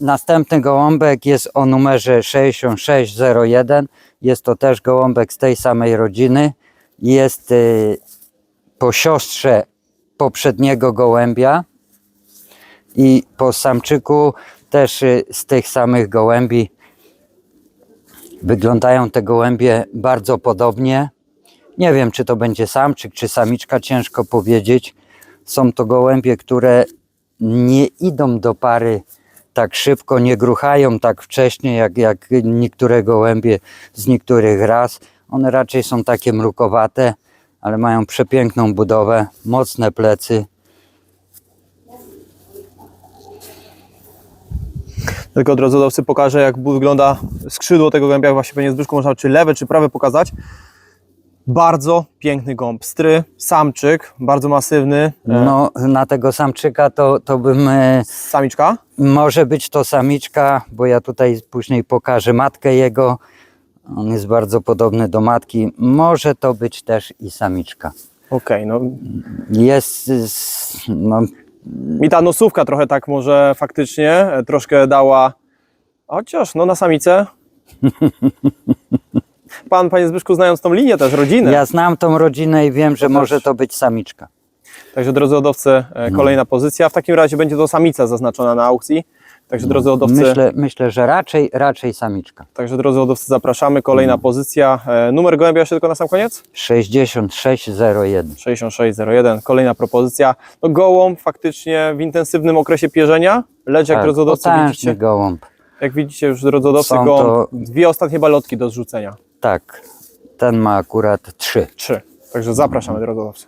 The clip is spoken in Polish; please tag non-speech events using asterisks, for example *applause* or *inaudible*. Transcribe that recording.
Następny gołąbek jest o numerze 6601. Jest to też gołąbek z tej samej rodziny. Jest y, po siostrze poprzedniego gołębia i po samczyku też y, z tych samych gołębi. Wyglądają te gołębie bardzo podobnie. Nie wiem, czy to będzie samczyk, czy samiczka, ciężko powiedzieć. Są to gołębie, które nie idą do pary tak szybko, nie gruchają tak wcześnie jak, jak niektóre gołębie z niektórych ras. One raczej są takie mrukowate, ale mają przepiękną budowę, mocne plecy. Tylko drodzy hodowcy pokażę jak wygląda skrzydło tego gołębia, właśnie pewnie Zbyszku można czy lewe, czy prawe pokazać. Bardzo piękny gąb, stry, samczyk, bardzo masywny, e, No, na tego samczyka to, to bym. e, samiczka. Może być to samiczka, bo ja tutaj później pokażę matkę jego. On jest bardzo podobny do matki. Może to być też i samiczka. Okej, no Jest. No, mi ta nosówka trochę tak może faktycznie e, troszkę dała, chociaż no na samicę. *laughs* Pan, panie Zbyszku, znając tą linię też, rodzinę, ja znam tą rodzinę i wiem, że może to być samiczka. Także drodzy hodowcy, e, No. kolejna pozycja. W takim razie będzie to samica zaznaczona na aukcji. Także drodzy hodowcy, Myślę, myślę że raczej, raczej samiczka. także drodzy hodowcy zapraszamy. Kolejna Mm. pozycja. E, Numer gołębia jeszcze tylko na sam koniec? 6601. 6601. Kolejna propozycja. No gołąb faktycznie w intensywnym okresie pierzenia, lecz jak Tak, drodzy hodowcy potężny widzicie, gołąb. jak widzicie już drodzy hodowcy Są gołąb, to- dwie ostatnie balotki do zrzucenia. Tak, ten ma akurat trzy. Trzy. Także zapraszamy drodzy hodowcy.